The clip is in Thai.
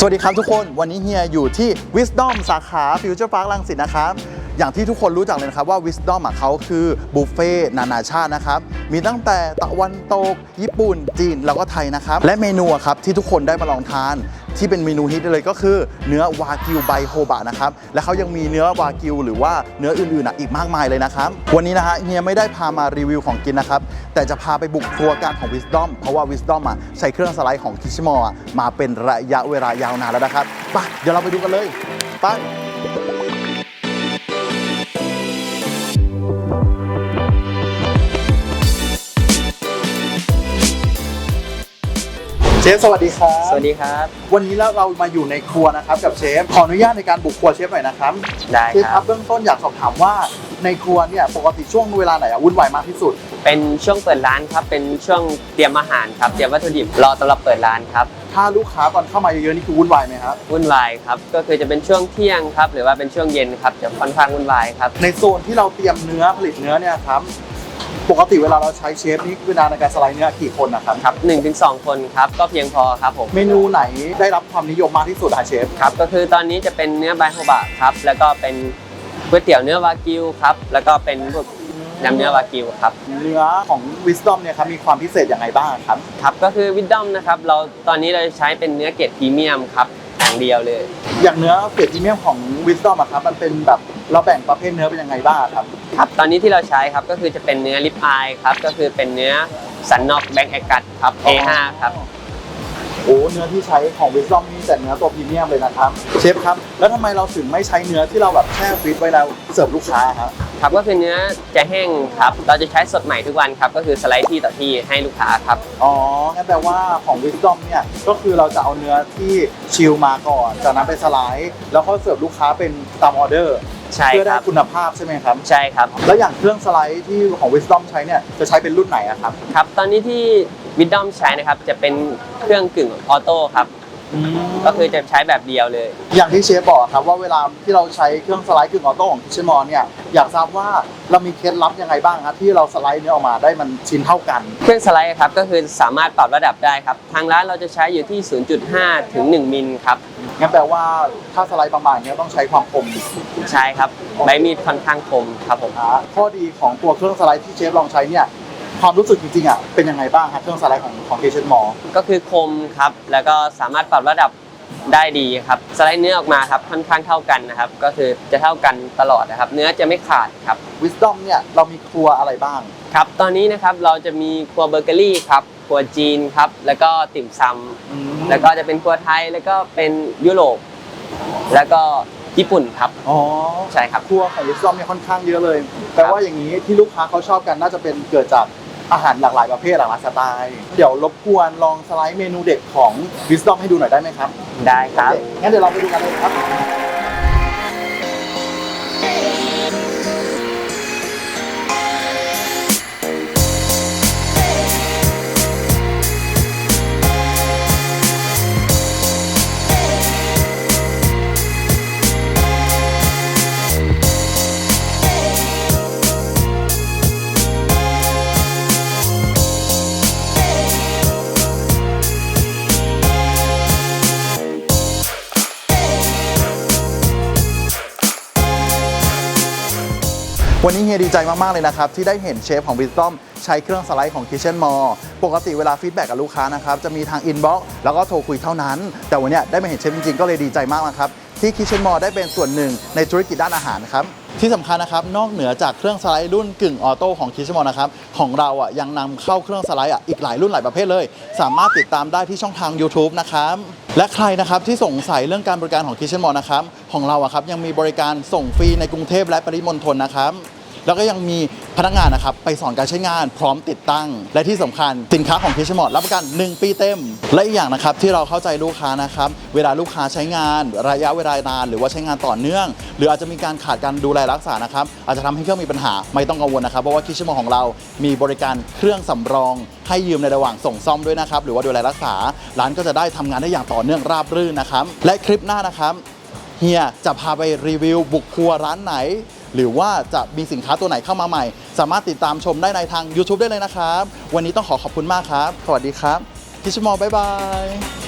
สวัสดีครับทุกคนวันนี้เฮียอยู่ที่ Wisdom สาขา Future Park ลังสิตนะครับ อย่างที่ทุกคนรู้จักเลยนะครับว่า Wisdom อะเขาคือบุฟเฟ่ต์นานาชาตินะครับ มีตั้งแต่ตะวันตก ญี่ปุ่น จีน แล้วก็ไทยนะครับ และเมนูครับที่ทุกคนได้มาลองทาน ที่เป็นเมนูฮิตเลยก็คือเนื้อวากิวไบโฮบะนะครับและเขายังมีเนื้อวากิวหรือว่าเนื้ออื่นๆอีกมากมายเลยนะครับวันนี้นะฮะเฮียไม่ได้พามารีวิวของกินนะครับแต่จะพาไปบุกครัวกลารของ Wisdom เพราะว่า Wisdom อะใช้เครื่องสไลด์ของคิชิมออะมาเป็นระยะเวลายาวนานแล้วนะครับไปเดี๋ยวเราไปดูกันเลยไป ฟสวัสดีครับ สวัสดีครับ วันนี้แล้วเรามาอยู่ในครัวนะครับกับเชฟ ขออนุญาตในการบุกครัวเชฟหน่อยนะครับ ได้เชฟคครัรับบ เบื้องต้นอยากสอบถามว่าในครัวเนี่ยปกติช่วงเวลาไหนอะวุ่นวายมากที่สุด เป็นช่วงเปิดร้านครับ เป็นช่วงเตรียมอาหารครับ เตรียมวัตถุดิบรอสำหรับเปิดร้านครับ ถ้าลูกค้าตอนเข้ามาเยอะๆนี่คือวุ่นวายไหมครับ วุ่นวายครับ ก็คือจะเป็นช่วงเที่ยงครับ หรือว่าเป็นช่วงเย็นครับ จะค่อนข้างวุ่นวายครับ ในโซนที่เราเตรียมเนื้อผลิตเนื้อเนี่ยครับ ปกติเวลาเราใช้เชฟนี่เวลาในการสไลด์เนื้อกี่คนนะครับครับ1นถึงสคนครับก็เพียงพอครับผม เมนูไหนได้รับความนิยมมากที่สุดอะเชฟ ครับก็คือตอนนี้จะเป็นเนื้อไบโฮบะครับ แล้วก็เป็นก๋วยเตี๋ยวเนื้อวากิวครับ แล้วก็เป็นพวกยำเนื้อวากิวครับ เนื้อของ Wisdom เนี่ยครับมีความพิเศษอย่างไรบ้างครับ ครับก็คือวิดดอมนะครับเราตอนนี้เราจะใช้เป็นเนื้อเกรดพรีเมียมครับ อย่างเดียวเลย อย่างเนื้อเกรดพรีเมียมของ Wisdom อะครับ มันเป็นแบบเราแบ่งประเภทเนื้อเป็นยังไงบ้างครับ ครับตอนนี้ที่เราใช้ครับก็คือจะเป็นเนื้อลิปอายครับ ก็คือเป็นเนื้อสันนอกแบงก์แอกัดครับ A5 ครับ โอ้เนื้อที่ใช้ของ Wisdom นี่แต่เนื้อตัวพรีเมียมเลยนะครับ เชฟครับ แล้วทำไมเราถึงไม่ใช้เนื้อที่เราแบบแช่ฟรีซไว้แล้วเสิร์ฟลูกค้าครับ ครับก็คือเนื้อจะแห้งครับ เราจะใช้สดใหม่ทุกวันครับ ก็คือสไลด์ที่ต่อที่ให้ลูกค้าครับ อ๋องั้นแปลว่าของ Wisdom เนี่ยก็คือเราจะเอาเนื้อที่ชิลมาก่อน จากนั้นไปสไลด์แล้วก็เสิร์ฟลูกค้าเป็นตามออเดอร์ใช่เพื่อคได้รับคุณภาพใช่ไหมครับ ใช่ครับ แล้วอย่างเครื่องสไลด์ที่ของ Wisdom ใช้เนี่ยจะใช้เป็นรุ่นไหนอะครับ ครับตอนนี้ที่วิดดอมใช้นะครับจะเป็นเครื่องกึ่งออโต้ครับ ก็คือจะใช้แบบเดียวเลย อย่างที่เชฟบอกครับว่าเวลาที่เราใช้เครื่องสไลด์กึ่งออโต้ของคิชเชนมอเนี่ยอยากทราบว่าเรามีเคล็ดลับยังไงบ้างครับที่เราสไลด์เนื้อออกมาได้มันชิ้นเท่ากัน เครื่องสไลด์ครับก็คือสามารถปรับระดับได้ครับ ทางร้านเราจะใช้อยู่ที่ 0.5 ถึง 1 มิลครับงั้นแปลว่าถ้าสไลด์ประมาณเนี้ยต้องใช้ความคมใช่ครับใบมีดค่อนข้างคมครับผมนะข้อดีของตัวเครื่องสไลด์ที่เชฟลองใช้เนี่ย ความรู้สึกจริงๆอะเป็นยังไงบ้างครับเครื่องสไลด์ของของเคเชนมอก็คือคมครับ แล้วก็สามารถปรับระดับได้ดีครับสไลด์เนื้อออกมาครับค่อนข้างเท่ากันนะครับ ก็คือจะเท่ากันตลอดนะครับ เนื้อจะไม่ขาดครับวิสตอมเนี่ยเรามีครัวอะไรบ้างครับ ตอนนี้นะครับเราจะมีครัวเบเกอรี่ครับครัวจีนครับ แล้วก็ติ่มซำแล้วก็จะเป็นครัวไทยแล้วก็เป็นยุโรปแล้วก็ญี่ปุ่นครับอ๋อใช่ครับครัวของวิสตอมเนี่ยค่อนข้างเยอะเลยแปลว่าอย่างนี้ที่ลูกค้าเขาชอบกันน่าจะเป็นเกิดจาก อาหารหลากหลายประเภทหลากหลายสไตล์เดี๋ยวรบกวนลองสไลด์เมนูเด็ดของวิสตอมให้ดูหน่อยได้ไหมครับได้ครับโอเงั้นเดี๋ยวเราไปดูกันเลยครับ วันนี้เฮียดีใจมาก ๆ เลยนะครับ ที่ได้เห็นเชฟของ Wisdom ใช้เครื่องสไลด์ของ Kitchen m o r ปกติเวลาฟีดแบ็กกับลูกค้านะครับ จะมีทางอินบ็อกแล้วก็โทรคุยเท่านั้น แต่วันนี้ได้มาเห็นเชฟจริง ๆ ก็เลยดีใจมากนะครับ ที่ Kitchen m o r ได้เป็นส่วนหนึ่งในธุรกิจด้านอาหารครับที่สำคัญนะครับนอกเหนือจากเครื่องสไลด์รุ่นกึ่งออโต้ของ Kitchen m o นะครับของเราอะยังนำเข้าเครื่องสไลด์อะอีกหลายรุ่นหลายประเภทเลย สามารถติดตามได้ที่ช่องทาง YouTube นะครับและใครนะครับที่สงสัยเรื่องการบริการของ Kitchen m o นะครับของเราอะครับยังมีบริการส่งฟรีในกรุงเทพและปริมณฑลนะครับ แล้วก็ยังมีพนักงานนะครับไปสอนการใช้งานพร้อมติดตั้ง และที่สำคัญสินค้าของคิชมอดรับประกัน 1 ปีเต็ม และอีกอย่างนะครับที่เราเข้าใจลูกค้านะครับเวลาลูกค้าใช้งานระยะเวลานาน หรือว่าใช้งานต่อเนื่อง หรืออาจจะมีการขาดการดูแลรักษานะครับอาจจะทำให้เครื่องมีปัญหาไม่ต้องกังวลนะครับเพราะว่าคิชมอของเรา มีบริการเครื่องสำรอง ให้ยืมในระหว่างส่งซ่อมด้วยนะครับหรือว่าดูแลรักษาร้านก็จะได้ทำงานได้อย่างต่อเนื่องราบรื่นนะครับและคลิปหน้านะครับเฮียจะพาไปรีวิวบุกครัวร้านไหน หรือว่าจะมีสินค้าตัวไหนเข้ามาใหม่ สามารถติดตามชมได้ในทาง YouTube ได้เลยนะครับ วันนี้ต้องขอขอบคุณมากครับ สวัสดีครับคิชมอลบ๊ายบาย